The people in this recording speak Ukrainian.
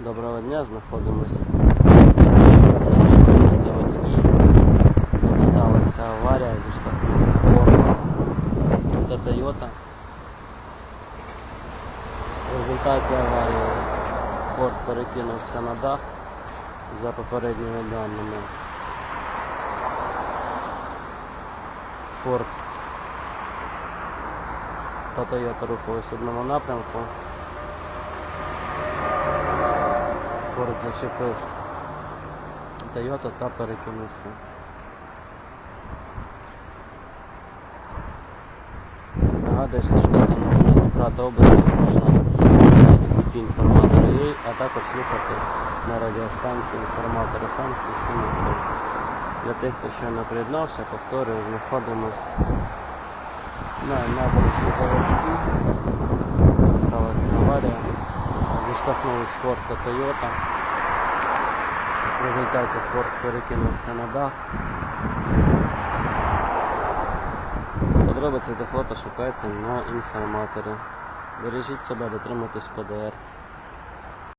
Доброго дня, знаходимось на заводській. Тут сталася аварія, зіштовхнулася Ford та Toyota. В результаті аварії Ford перекинувся на дах за попередніми даними. Ford та Toyota рухались в одному напрямку. Форд зачепив Toyota та перекинувся. Нагадую, що читати новини Дніпра області можна на сайті Інформатор.ua, а також слухати на радіостанції Інформатор FM 107 Для тих, хто ще не приєднався, повторюю, знаходимось на набережній Заводській. Сталася аварія. Зіштовхнулись Ford та Toyota. В результаті Ford перекинувся на дах. Подробиці та фото шукайте на інформаторі. Бережіть себе, дотримуйтесь ПДР.